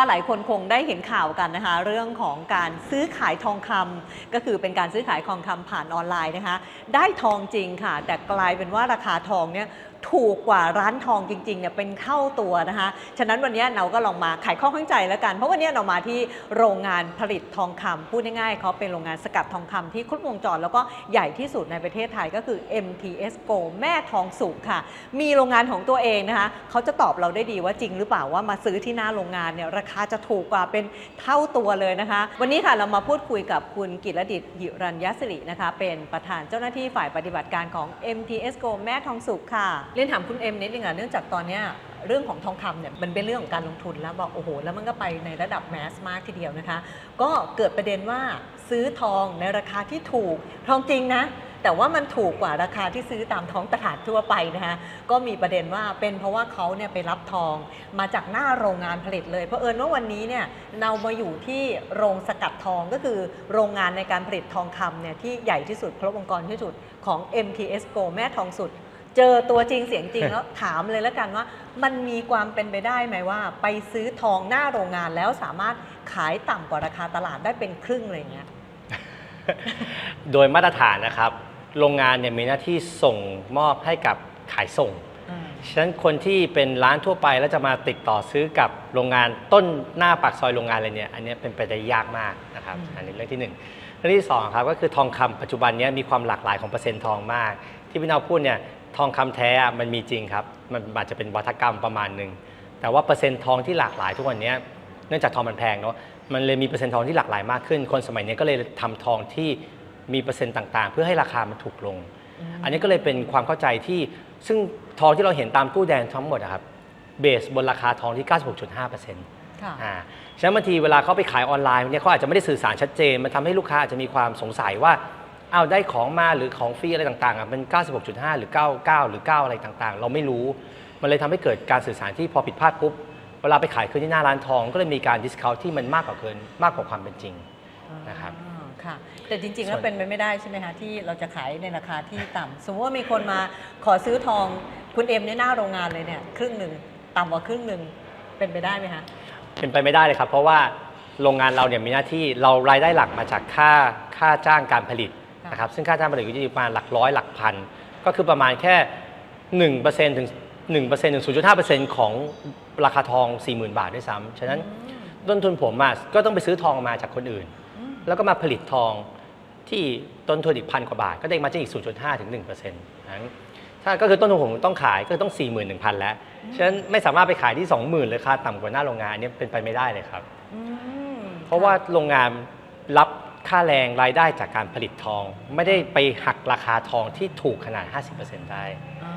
เชื่อว่าหลายคนคงได้เห็นข่าวกันนะคะ เรื่องของการซื้อขายทองคำก็คือเป็นการซื้อขายทองคำผ่านออนไลน์นะคะ ได้ทองจริงค่ะ แต่กลายเป็นว่าราคาทองเนี่ยถูกกว่าร้านทองจริงๆเนี่ยเป็นเท่าตัวนะคะ ฉะนั้นวันนี้เราก็ลองมาไขข้อข้องใจแล้วกัน เพราะวันนี้เรามาที่โรงงานผลิตทองคำพูดง่ายๆเขาเป็นโรงงานสกัดทองคำที่ครบวงจร แล้วก็ใหญ่ที่สุดในประเทศไทยก็คือ MTS Go แม่ทองสุกค่ะ มีโรงงานของตัวเองนะคะเขาจะตอบเราได้ดีว่าจริงหรือเปล่าว่ามาซื้อที่หน้าโรงงานเนี่ยราคาจะถูกกว่าเป็นเท่าตัวเลยนะคะ วันนี้ค่ะเรามาพูดคุยกับคุณกิรดิตหิรัญยศิรินะคะ เป็นประธานเจ้าหน้าที่ฝ่ายปฏิบัติการของ MTS Go แม่ทองสุกค่ะ เรียนถามคุณเอ็มนิดนึงอะเนื่องจากตอนเนี้ยเรื่องของทองคำเนี่ยมันเป็นเรื่องของการลงทุนแล้วบอกโอ้โห แล้วมันก็ไปในระดับแมสมากทีเดียวนะคะ ก็เกิดประเด็นว่าซื้อทองในราคาที่ถูกทองจริงนะ แต่ว่ามันถูกกว่าราคาที่ซื้อตามท้องตลาดทั่วไปนะคะก็มีประเด็นว่าเป็นเพราะว่าเขาเนี่ยไปรับทองมาจากหน้าโรงงานผลิตเลยเพราะเอิญว่าวันนี้เนี่ยเรามาอยู่ที่โรงสกัดทองก็คือโรงงานในการผลิตทองคำเนี่ยที่ใหญ่ที่สุดครบวงจรที่สุดของ MTS Go แม่ทองสุด เจอตัวจริงเสียงจริงแล้วถามเลยแล้วกันว่า มันมีความเป็นไปได้ไหมว่า ไปซื้อทองหน้าโรงงานแล้วสามารถขายต่ำกว่าราคาตลาดได้เป็นครึ่งอะไรอย่างเงี้ยโดยมาตรฐานนะครับ โรงงานเนี่ยมีหน้าที่ส่งมอบให้กับขายส่ง ฉะนั้นคนที่เป็นร้านทั่วไปแล้วจะมาติดต่อซื้อกับโรงงานต้นหน้าปากซอยโรงงานอะไรเนี่ยอันเนี้ยเป็นไปได้ยากมากนะครับอืมอันนี้เรื่องที่หนึ่งเรื่องที่สองครับก็คือทองคำปัจจุบันเนี้ยมีความหลากหลายของเปอร์เซ็นต์ทองมาก ที่พี่นาวพูดเนี่ยทองคำแท้อะมันมีจริงครับ มันอาจจะเป็นวัฒกรรมประมาณหนึ่งแต่ว่าเปอร์เซ็นต์ทองที่หลากหลายทุกวันเนี้ยเนื่องจากทองมันแพงเนาะมันเลยมีเปอร์เซ็นต์ทองที่หลากหลายมากขึ้น คนสมัยนี้ก็เลยทำทองที่ มีเปอร์เซ็นต์ต่างๆ เพื่อให้ราคามันถูกลง อันนี้ก็เลยเป็นความเข้าใจที่ซึ่งทองที่เราเห็นตามตู้แดงทั้งหมดอะครับเบสบนราคาทองที่ 96.5%ค่ะอ่าฉะนั้นบางทีเวลาเขาไปขายออนไลน์เนี่ยเขาอาจจะไม่ได้สื่อสารชัดเจน มันทำให้ลูกค้าอาจจะมีความสงสัยว่าอ้าวได้ของมาหรือของฟรีอะไรต่างๆอะเป็น96.5 หรือ 99 หรือ 9 อะไรต่างๆ เราไม่รู้ มันเลยทำให้เกิดการสื่อสารที่พอผิดพลาดปุ๊บเวลาไปขายคืนที่หน้าร้านทอง ก็เลยมีการดิสคาวที่มันมากกว่าเกินมากกว่าความเป็นจริงนะครับอ่า ค่ะ แต่จริงๆ แล้วส่วนเป็นไปไม่ได้ใช่ไหมคะที่เราจะขายในราคาที่ต่ำสมมติว่ามีคนมาขอซื้อทองคุณเอ็มในหน้าโรงงานเลยเนี่ยครึ่งหนึ่งต่ำกว่าครึ่งหนึ่งเป็นไปได้ไหมคะ เป็นไปไม่ได้เลยครับ เพราะว่าโรงงานเราเนี่ยมีหน้าที่เรารายได้หลักมาจากค่าค่าจ้างการผลิตค่ะ นะครับซึ่งค่าจ้างผลิตอยู่ที่ประมาณหลักร้อยหลักพัน ก็คือประมาณแค่1%ถึง1%ถึง0.5%ของราคาทอง 40,000 บาทด้วยซ้ำฉะนั้นอืมต้นทุนผมอะก็ต้องไปซื้อทองมาจากคนอื่นอืม แล้วก็มาผลิตทองที่ต้นทุนอีกพันกว่าบาท ก็ได้มาจากอีก 0.5 ถึง1%นั้นถ้าก็คือต้นทุนผมต้องขายก็ต้อง 41,000 แล้ว ฉะนั้นไม่สามารถไปขายที่ 20,000เลยค่าต่ำกว่าหน้าโรงงานอันนี้เป็นไปไม่ได้เลยครับอืมเพราะว่าโรงงานรับค่าแรงรายได้จากการผลิตทอง ไม่ได้ไปหักราคาทองที่ถูกขนาด 50%ได้อ่า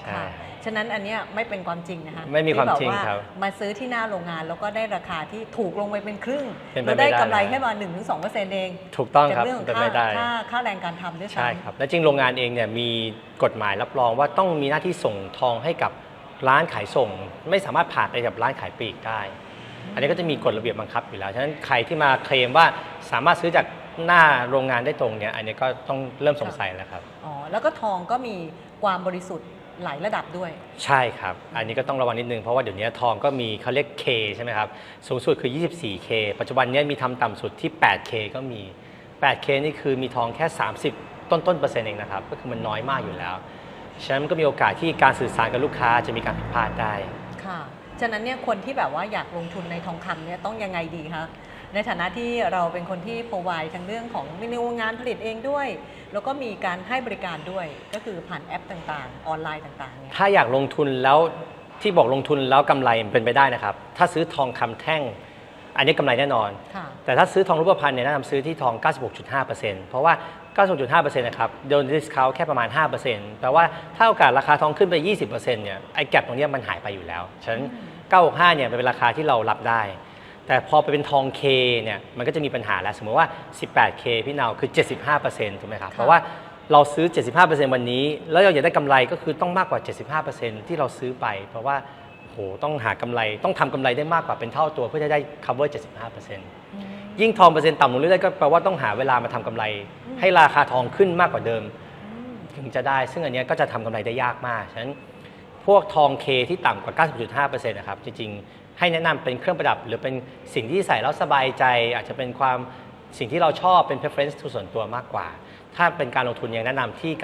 ใช่ค่ะ ฉะนั้นอันเนี้ยไม่เป็นความจริงนะคะไม่มีความจริงที่แครับมาซื้อที่หน้าโรงงานแล้วก็ได้ราคาที่ถูกลงไปเป็นครึ่งเป็นไปแล้วได้ไม่ได้ กำไรเลยแค่มา1-2%เองถูกต้องจากครับเรื่องของเป็นค่าไม่ได้ ค่าค่าแรงการทำด้วยซ้ำ ใช่ครับ และจริงโรงงานเองเนี่ยมีกฎหมายรับรองว่าต้องมีหน้าที่ส่งทองให้กับร้านขายส่ง ไม่สามารถผ่านไปกับร้านขายปลีกได้ อันนี้ก็จะมีกฎระเบียบบังคับอยู่แล้ว ฉะนั้นใครที่มาเคลมว่าสามารถซื้อจากหน้าโรงงานได้ตรงเนี่ยอันนี้ก็ต้องเริ่มสงสัยแล้วครับ อ๋อแล้วก็ทองก็มีความบริสุทธิ์ หลายระดับด้วย ใช่ครับ อันนี้ก็ต้องระวังนิดนึง เพราะว่าเดี๋ยวนี้ทองก็มีเขาเรียก K ใช่ไหมครับ สูงสุดคือ 24K ปัจจุบันเนี้มีทำต่ำสุดที่ 8K ก็มี 8K นี่คือมีทองแค่ 30 ต้นต้นๆเปอร์เซ็นต์เองนะครับ ก็คือมันน้อยมากอยู่แล้ว ฉะนั้นมันก็มีโอกาสที่การสื่อสารกับลูกค้าจะมีการผิดพลาดได้ ค่ะ ฉะนั้นเนี่ยคนที่แบบว่าอยากลงทุนในทองคำเนี่ยต้องยังไงดีคะ ในฐานะที่เราเป็นคนที่ provide ทั้งเรื่องของมีโรงงานผลิตเองด้วย แล้วก็มีการให้บริการด้วยก็คือผ่านแอปต่างๆ ออนไลน์ต่างๆเนี่ยถ้าอยากลงทุนแล้วที่บอกลงทุนแล้วกำไรมันเป็นไปได้นะครับ ถ้าซื้อทองคำแท่ง อันนี้กำไรแน่นอนค่ะแต่ถ้าซื้อทองรูปพรรณเนี่ยแนะนำซื้อที่ทอง 96.5%เพราะว่า 96.5%นะครับโดนดิสคาวแค่ประมาณ 5%แปลว่าถ้าโอกาสราคาทองขึ้นไป 20%เนี่ยไอ้แก็บตรงเนี้ยมันหายไปอยู่แล้ว ฉะนั้น 965 เนี่ยมันเป็นราคาที่เรารับได้ แต่พอไปเป็นทอง K เนี่ยมันก็จะมีปัญหาแล้ว สมมติว่า 18K พี่นาวคือ 75%ถูกไหมครับค่ะเพราะว่าเราซื้อ 75%วันนี้ แล้วเราอยากได้กำไรก็คือต้องมากกว่า 75%ที่เราซื้อไป เพราะว่าโอ้โหต้องหากำไรต้องทำกำไรได้มากกว่าเป็นเท่าตัวเพื่อจะได้ cover 75%อืมยิ่งทองเปอร์เซ็นต์ต่ำลงเรื่อยๆก็แปลว่าต้องหาเวลามาทำกำไรอืมให้ราคาทองขึ้นมากกว่าเดิมอืมถึงจะได้ ซึ่งอันเนี้ยก็จะทำกำไรได้ยากมากฉะนั้นพวกทองเคที่ต่ำกว่า96.5%นะครับจริงๆ ให้แนะนำเป็นเครื่องประดับ หรือเป็นสิ่งที่ใส่แล้วสบายใจ อาจจะเป็นความสิ่งที่เราชอบเป็น preference ส่วนตัวมากกว่า ถ้าเป็นการลงทุนยังแนะนำที่ 96.5%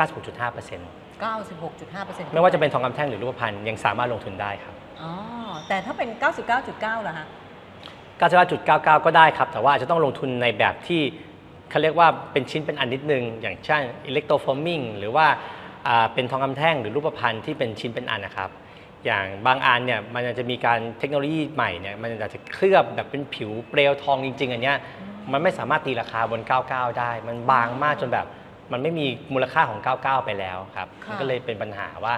96.5%ไม่ว่าจะเป็นทองคำแท่งหรือรูปพรรณยังสามารถลงทุนได้ครับอ๋อแต่ถ้าเป็น 99.9ล่ะฮะ99.99 ก็ได้ครับ แต่ว่าอาจจะต้องลงทุนในแบบที่เขาเรียกว่าเป็นชิ้นเป็นอันนิดนึง อย่างเช่นอิเล็กโทรฟอร์มิงหรือว่าอ่าเป็นทองคำแท่งหรือรูปพรรณที่เป็นชิ้นเป็นอันนะครับ อย่างบางอันเนี่ยมันอาจจะมีการเทคโนโลยีใหม่เนี่ยมันอาจจะเคลือบแบบเป็นผิวเปลวทองจริง ๆ อันเนี้ยมันไม่สามารถตีราคาบน 99 ได้ มันบางมากจนแบบมันไม่มีมูลค่าของ 99 ไปแล้วครับค่ะมันก็เลยเป็นปัญหาว่า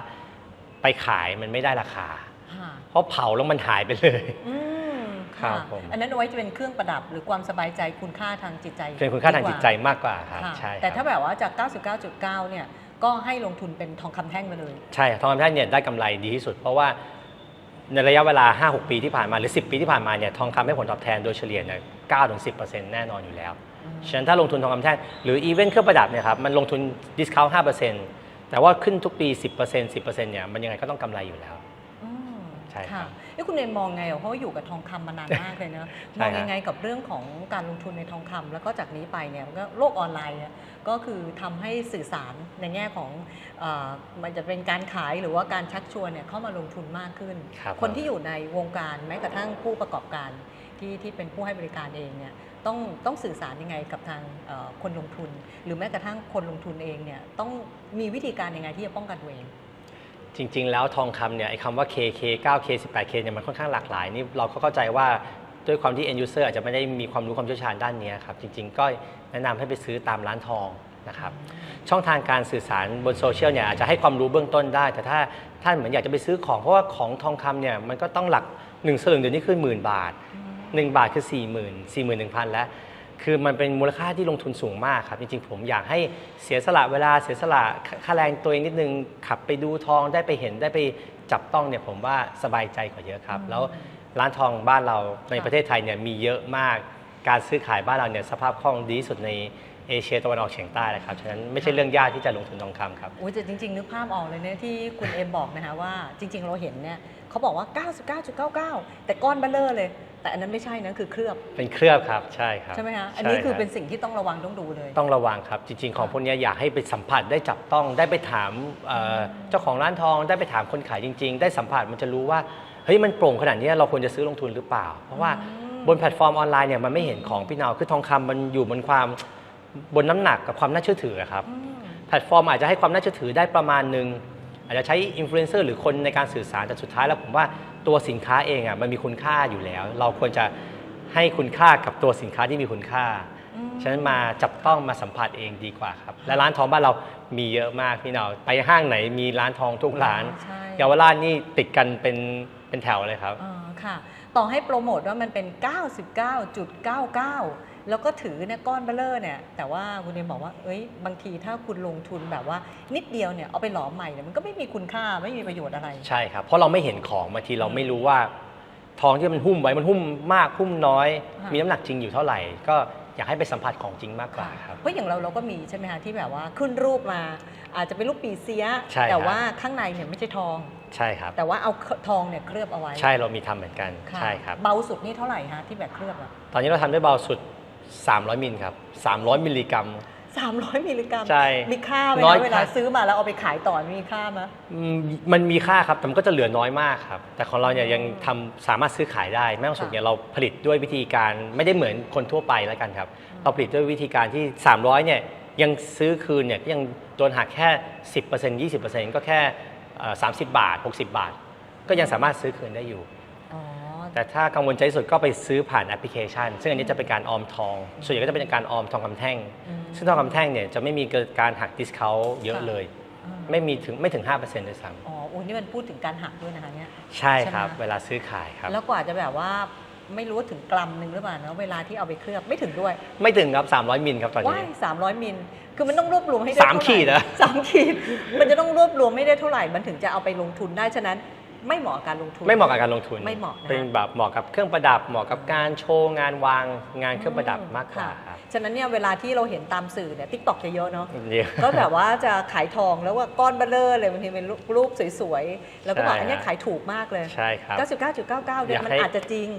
ไปขายมันไม่ได้ราคาค่ะเพราะเผาแล้วมันหายไปเลยอืมครับค่ะผมอันนั้นเอาไว้จะเป็นเครื่องประดับหรือความสบายใจคุณค่าทางจิตใจ เป็นคุณค่าทางดีกว่จิตใจมากกว่าครับค่ะใช่ครับแต่ถ้าแบบว่าจาก 99.9 เนี่ย ก็ให้ลงทุนเป็นทองคำแท่งไปเลย ใช่ทองคำแท่งเนี่ยได้กำไรดีที่สุด เพราะว่าในระยะเวลา 5-6 ปีที่ผ่านมาหรือ 10 ปีที่ผ่านมาเนี่ยทองคำให้ผลตอบแทนโดยเฉลี่ยเนี่ย9-10%แน่นอนอยู่แล้ว ฉะนั้นถ้าลงทุนทองคำแท่งหรืออีเวนต์เครื่องประดับเนี่ยครับมันลงทุนดิสคาว5%แต่ว่าขึ้นทุกปี 10% 10%เนี่ยมันยังไงก็ต้องกำไรอยู่แล้วอืมใช่ครับ เอ้คุณเอนมองไงอะเพราะว่าอยู่กับทองคำมานานมากเลยเนอะใช่มองครับยังไงกับเรื่องของการลงทุนในทองคำแล้วก็จากนี้ไปเนี่ยก็โลกออนไลน์เนี่ยก็คือทำให้สื่อสารในแง่ของเออมันจะเป็นการขายหรือว่าการชักชวนเนี่ยเข้ามาลงทุนมากขึ้นครับคนที่อยู่ในวงการแม้กระทั่งผู้ประกอบการที่ที่เป็นผู้ให้บริการเองเนี่ยต้องต้องสื่อสารยังไงกับทางเอ่อคนลงทุน หรือแม้กระทั่งคนลงทุนเองเนี่ยต้องมีวิธีการยังไงที่จะป้องกันตัวเอง จริง ๆ แล้วทองคำเนี่ยไอ้คำว่า KK 9K 18K เนี่ยมันค่อนข้างหลากหลายนี่เราก็เข้าใจว่าด้วยความที่ end user อาจจะไม่ได้มีความรู้ความเชี่ยวชาญด้านนี้ครับจริง ๆ ก็แนะนำให้ไปซื้อตามร้านทองนะครับช่องทางการสื่อสารบนโซเชียลเนี่ยอาจจะให้ความรู้เบื้องต้นได้ แต่ถ้าท่านเหมือนอยากจะไปซื้อของเพราะว่าของทองคำเนี่ยมันก็ต้องหลัก1สลึงเดี๋ยวนี้คือหมื่นบาท 1 บาทคือ 4 0 0 0 0 4 1 0 0 0 แล้ว คือมันเป็นมูลค่าที่ลงทุนสูงมากครับ จริงๆ ผมอยากให้เสียสละเวลาเสียสละค่าค่าแรงตัวเองนิดนึง ขับไปดูทองได้ไปเห็นได้ไปจับต้องเนี่ยผมว่าสบายใจกว่าเยอะครับ แล้วร้านทองบ้านเราในประเทศไทยเนี่ยมีเยอะมาก การซื้อขายบ้านเราเนี่ยสภาพคล่องดีที่สุดในเอเชียตะวันออกเฉียงใต้เลยครับ ฉะนั้นไม่ใช่เรื่องยากที่จะลงทุนทองคำครับโอ้ยแต่จริง ๆ นึกภาพออกเลยเนี่ยที่คุณเอ็มบอกนะคะว่าจริง ๆ เราเห็นเนี่ยเขาบอกว่า 99.99 แต่ก้อนเบลเลอร์เลย แต่อันนั้นไม่ใช่นะคือเคลือบเป็นเคลือบครับใช่ครับใช่ไหมคะอันนี้ใช่คือรับเป็นสิ่งที่ต้องระวังต้องดูเลย ต้องระวังครับ จริง ๆ ของพวกเนี้ยอยากให้ไปสัมผัสได้จับต้องได้ไปถามเอ่อเจ้าของร้านทองได้ไปถามคนขายจริง ๆ ได้สัมผัสมันจะรู้ว่าเฮ้ยมันโปร่งขนาดเนี้ยเราควรจะซื้อลงทุนหรือเปล่า เพราะว่าอืมบนแพลตฟอร์มออนไลน์เนี่ยมันไม่เห็นของพี่นาวคือทองคำมันอยู่บนความบนน้ำหนักกับความน่าเชื่อถือครับอืมแพลตฟอร์มอาจจะให้ความน่าเชื่อถือได้ประมาณหนึ่ง อาจจะใช้อินฟลูเอนเซอร์หรือคนในการสื่อสารแต่สุดท้ายแล้วผมว่าตัวสินค้าเองอะมันมีคุณค่าอยู่แล้ว เราควรจะให้คุณค่ากับตัวสินค้าที่มีคุณค่าอืมฉะนั้นมาจับต้องมาสัมผัสเองดีกว่าครับ และร้านทองบ้านเรามีเยอะมากพี่เนาไปห้างไหนมีร้านทองทุกร้านใช่ เยาวราชนี่ติดกันเป็นเป็นแถวเลยครับอ่าค่ะ ต่อให้โปรโมทว่ามันเป็น 99.99 แล้วก็ถือเนี่ยก้อนเบลเลอร์เนี่ยแต่ว่าคุณเอ็มบอกว่าเอ้ยบางทีถ้าคุณลงทุนแบบว่า นิดเดียวเนี่ยเอาไปหลอมใหม่เนี่ยมันก็ไม่มีคุณค่าไม่มีประโยชน์อะไร ใช่ครับ เพราะเราไม่เห็นของบางทีเราไม่รู้ว่า ทองที่มันหุ้มไว้มันหุ้มมากหุ้มน้อย ค่ะ มีน้ำหนักจริงอยู่เท่าไหร่ ก็อยากให้ไปสัมผัสของจริงมากกว่าครับ เพราะอย่างเราเราก็มีใช่ไหมคะที่แบบว่าขึ้นรูปมา อาจจะเป็นรูปปีเสีย ใช่ครับ แต่ว่าข้างในเนี่ยไม่ใช่ทอง ใช่ครับ แต่ว่าเอาทองเนี่ยเคลือบเอาไว้ใช่เรามีทำเหมือนกันค่ะใช่ครับ เบาสุดนี่เท่าไหร่ฮะที่แบบเคลือบอะ ตอนนี้เราทำได้เบาสุด 300 มิลครับ 300 มิลลิกรัมสามร้อยมิลลิกรัมใช่มีค่าไหมน้อย คะเวลาค่ะซื้อมาแล้วเอาไปขายต่อมีค่าไหมอืมมันมีค่าครับ แต่มันก็จะเหลือน้อยมากครับ แต่ของเราเนี่ยยังทำสามารถซื้อขายได้ แม่ต้องสุกเนี่ยเราผลิตด้วยวิธีการไม่ได้เหมือนคนทั่วไปแล้วกันครับ เราผลิตด้วยวิธีการที่ 300เนี่ยยังซื้อคืนเนี่ยก็ยังโดนหักแค่ 10% 20%ก็แค่เอ่อ30 บาท 60 บาท ก็ยังสามารถซื้อคืนได้อยู่อ๋อ แต่ถ้ากังวลใจที่สุดก็ไปซื้อผ่านแอปพลิเคชัน ซึ่งอันนี้จะเป็นการออมทอง ส่วนใหญ่ก็จะเป็นการออมทองคำแท่งอืมซึ่งทองคำแท่งเนี่ยจะไม่มีการหักดิสเคาเยอะค่ะเลยอ่าไม่มีถึงไม่ถึง5%ด้วยซ้อ๋ออุ้ยนี่มันพูดถึงการหักด้วยนะคะเนี่ยำใช่ครับใช่ไหมเวลาซื้อขายครับ แล้วกว่าจะแบบว่าไม่รู้ว่าถึงกรัมหนึ่งหรือเปล่านะเวลาที่เอาไปเคลือบไม่ถึงด้วย ไม่ถึงครับ 300มิลครับตอนว้านี้ยสามร้อยมิลคือมันต้องรวบรวมให้ได้สามเท่ไหร่ขีดเหรอสามขีด มันจะต้องรวบรวมไม่ได้เท่าไหร่ มันถึงจะเอาไปลงทุนได้ ฉะนั้น ไม่เหมาะกับการลงทุน ไม่เหมาะกับการลงทุนไม่เหมาะนะเป็นแบบเหมาะกับเครื่องประดับ เหมาะกับการโชว์งานวางงานเครื่องประดับมากกว่าค่ะครับฉะนั้นเนี่ยเวลาที่เราเห็นตามสื่อเนี่ยทิกตอกจะเยอะเนาะเยอะก็แบบว่าจะขายทองแล้วว่าก้อนเบลเลอร์เลยบางทีเป็นรูปสวยๆ แล้วก็บอกใช่ อันเนี้ยฮะขายถูกมากเลย ใช่ครับ 99.99เนี่ยอยากมันให้ อาจจะจริง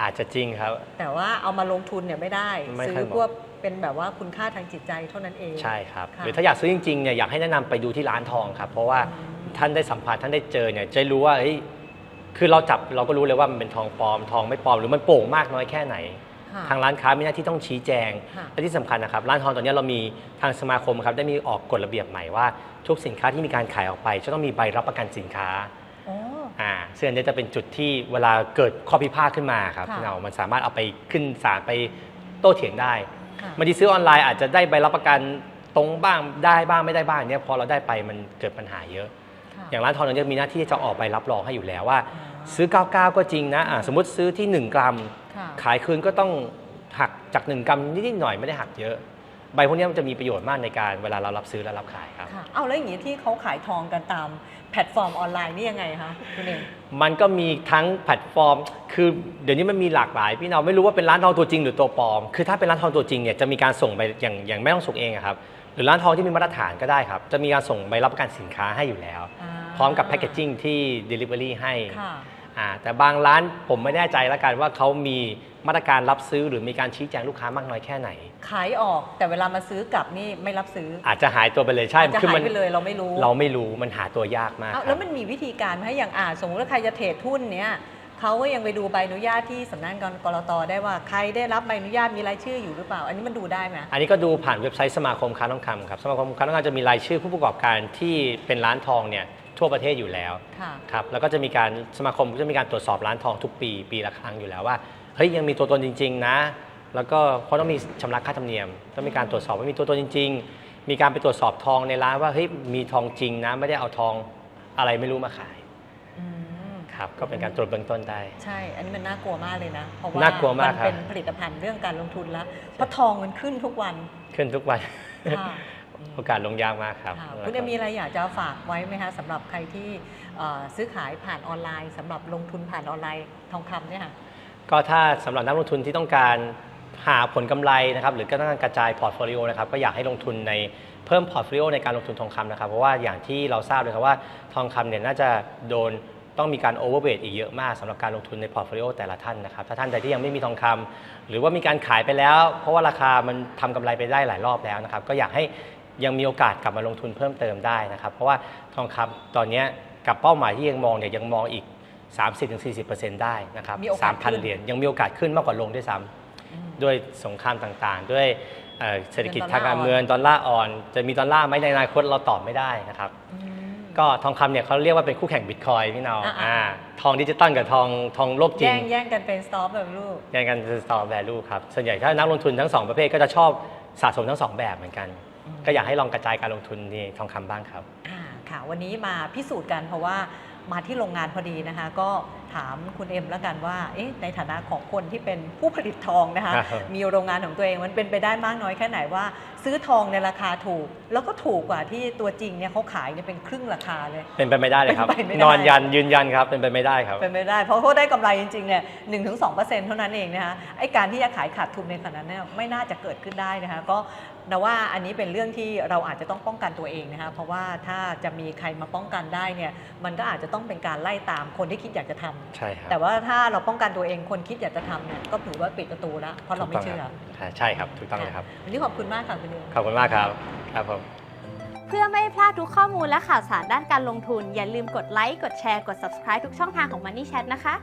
อาจจะจริงครับ แต่ว่าเอามาลงทุนเนี่ยไม่ได้ ไม่ซื้ค่ออยเหมาะ พวกเป็นแบบว่าคุณค่าทางจิตใจเท่านั้นเอง ใช่ครับ ค่ะหรือถ้าอยากซื้อจริงๆเนี่ยอยากให้แนะนำไปดูที่ร้านทองครับ เพราะว่า ท่านได้สัมผัสท่านได้เจอเนี่ยจะรู้ว่าเฮ้ยคือเราจับเราก็รู้เลยว่ามันเป็นทองปลอมทองไม่ปลอมหรือมันโป่งมากน้อยแค่ไหนค่ะทางร้านค้ามีหน้าที่ต้องชี้แจงค่ะและที่สำคัญนะครับร้านทองตอนนี้เรามีทางสมาคมครับได้มีออกกฎระเบียบใหม่ว่าทุกสินค้าที่มีการขายออกไป จะต้องมีใบรับประกันสินค้าอ๋ออ่าซึ่งอันนี้จะเป็นจุดที่เวลาเกิดข้อพิพาทขึ้นมาครับค่ะเรามันสามารถเอาไปขึ้นศาลไปโต้เถียงได้ค่ะบางทีซื้อออนไลน์อาจจะได้ใบรับประกันตรงบ้างได้บ้างไม่ได้บ้างเนี่ยพอเราได้ไปมันเกิดปัญหาเยอะค่ะ อย่างร้านทองเราจะมีหน้าที่จะออกใบรับรองให้อยู่แล้วว่าอ๋อซื้อ 99 ก็จริงนะอ่าสมมติซื้อที่ 1 กรัมค่ะขายคืนก็ต้องหักจาก 1 กรัมนิดๆหน่อยไม่ได้หักเยอะ ใบพวกนี้มันจะมีประโยชน์มากในการเวลาเรารับซื้อและรับขายครับค่ะเอาแล้วอย่างนี้ที่เขาขายทองกันตามแพลตฟอร์มออนไลน์นี่ยังไงคะคุณเองมันก็มีทั้งแพลตฟอร์ม คือเดี๋ยวนี้มันมีหลากหลายพี่น้องไม่รู้ว่าเป็นร้านทองตัวจริงหรือตัวปลอม คือถ้าเป็นร้านทองตัวจริงเนี่ยจะมีการส่งไปอย่างอย่างไม่ต้องส่งเองอะครับ หรือร้านทองที่มีมาตรฐานก็ได้ครับ จะมีการส่งใบรับประกันสินค้าให้อยู่แล้วอ่าพร้อมกับแพคเกจจิ้งที่ Delivery ให้ค่ะอ่าแต่บางร้านผมไม่แน่ใจแล้วกันว่าเขามีมาตรการรับซื้อหรือมีการชี้แจงลูกค้ามากน้อยแค่ไหน ขายออกแต่เวลามาซื้อกลับนี่ไม่รับซื้อ อาจจะหายตัวไปเลยใช่อาจจะคือหายมันไปเลยเราไม่รู้ เราไม่รู้มันหาตัวยากมากเอาคแล้รัวบมันมีวิธีการไหมอย่างอ่าสมมติว่าใครจะเทรดหุ้นเนี้ย เขาก็ยังไปดูใบอนุญาตที่สำนักงานกรตได้ว่าใครได้รับใบอนุญาตมีรายชื่ออยู่หรือเปล่า อันนี้มันดูได้ไหมอันนี้ก็ดูผ่านเว็บไซต์สมาคมค้าทองคำครับสมาคมค้าทองคำจะมีรายชื่อผู้ประกอบการที่เป็นร้านทองเนี่ยทั่วประเทศอยู่แล้วค่ะครับแล้วก็จะมีการสมาคมก็จะมีการตรวจสอบร้านทองทุกปี ปีละครั้งอยู่แล้วว่าเฮ้ยยังมีตัวตนจริง ๆ นะ แล้วก็เพราะต้องมีชำระค่าธรรมเนียม ต้องมีการตรวจสอบว่ามีตัวตนจริง ๆ มีการไปตรวจสอบทองในร้านว่าเฮ้ยมีทองจริงนะไม่ได้เอาทองอะไรไม่รู้มาขายอืม ครับก็เป็นการตรวจเบื้องต้นได้ ใช่ อันนี้มันน่ากลัวมากเลยนะ เพราะว่าน่ากลัวมากนครับ เป็นผลิตภัณฑ์เรื่องการลงทุนแล้วเพราะทองมันขึ้นทุกวันขึ้นทุกวัน ค่ะโอกาสลงยากมากครับค่ะแล้วคุณก็เอมีอะไรอยากจะฝากไว้ไหมคะสำหรับใครที่เอ่อซื้อขายผ่านออนไลน์สำหรับลงทุนผ่านออนไลน์ทองคำเนี่ยค่ะ ก็ถ้าสำหรับนักลงทุนที่ต้องการหาผลกำไรนะครับหรือก็ต้องการกระจายพอร์ตโฟลิโอนะครับก็อยากให้ลงทุนในเพิ่มพอร์ตโฟลิโอในการลงทุนทองคำนะครับเพราะว่าอย่างที่เราทราบเลยครับว่าทองคำเนี่ยน่าจะโดน ต้องมีการโอเวอร์เวทอีกเยอะมากสำหรับการลงทุนในพอร์ตโฟลิโอแต่ละท่านนะครับ ถ้าท่านใดที่ยังไม่มีทองคำหรือว่ามีการขายไปแล้ว เพราะว่าราคามันทำกำไรไปได้หลายรอบแล้วนะครับ ก็อยากให้ยังมีโอกาสกลับมาลงทุนเพิ่มเติมได้นะครับ เพราะว่าทองคำตอนเนี้ยกับเป้าหมายที่ยังมองเนี่ยยังมองอีก 30-40%ได้นะครับมีโอกาสขึ้น3,000เหรียญยังมีโอกาสขึ้นมากกว่าลงด้วยซ้ำด้วยสงครามต่างๆ ด้วยเอ่อเศรษฐกิจทางการเมืองดอลลาร์อ่อน จะมีดอลลาร์ไหมในอนาคตเราตอบไม่ได้นะครับอืม ก็ทองคำเนี่ยเขาเรียกว่าเป็นคู่แข่งบิตคอยพี่เนาอ่าๆอ่าทองดิจิตอลกับทองทองโลกจริแย่งงแย่งกันเป็นสต็อปแบบลูกแย่งกันสตอร์แวลูครับส่วนใหญ่ถ้านักลงทุนทั้งสองประเภทก็จะชอบสะสมทั้งสองแบบเหมือนกันอืมก็อยากให้ลองกระจายการลงทุนในทองคำบ้างครับอ่าค่ะวันนี้มาพิสูจน์กันเพราะว่ามาที่โรงงานพอดีนะคะ ก็ ถามคุณเอ็มแล้วกันว่าเอ๊ะในฐานะของคนที่เป็นผู้ผลิตทองนะคะครับมีโรงงานของตัวเองมันเป็นไปได้มากน้อยแค่ไหนว่า ซื้อทองในราคาถูก แล้วก็ถูกกว่าที่ตัวจริงเนี่ยเขาขายเนี่ยเป็นครึ่งราคาเลย เป็นไปไม่ได้เลยครับเป็นไปไม่ได้นอนยันยืนยันครับเป็นไปไม่ได้ครับเป็นไปได้เพราะเขาได้กำไรจริงๆเนี่ยหนึ่งถึงสองเปอร์เซ็นต์เท่านั้นเองนะคะไอ้การที่จะขายขาดทุนในขณะนั้นเนี่ยไม่น่าจะเกิดขึ้นได้นะคะก็นะว่าอันนี้เป็นเรื่องที่เราอาจจะต้องป้องกันตัวเองนะคะเพราะว่าถ้าจะมีใครมาป้องกันได้เนี่ยมันก็อาจจะต้องเป็นการไล่ตามคนที่คิดอยากจะทำใช่ครับแต่ว่าถ้าเราป้องกันตัวเองคนคิดอยากจะทำเนี่ยก็ถือว่าปิดประตูแล้วเพราะเราไม่เชื่อถูกต้องครับใช่ครับถูกต้องเลยครับวันนี้ขอบคุณมากค่ะคุณเอ็มขอบคุณมากครับครับผมเพื่อไม่ให้พลาดทุกข้อมูลและข่าวสารด้านการลงทุน อย่าลืมกดไลค์กดแชร์กด subscribe ทุกช่องทางของ Money Chat นะคะ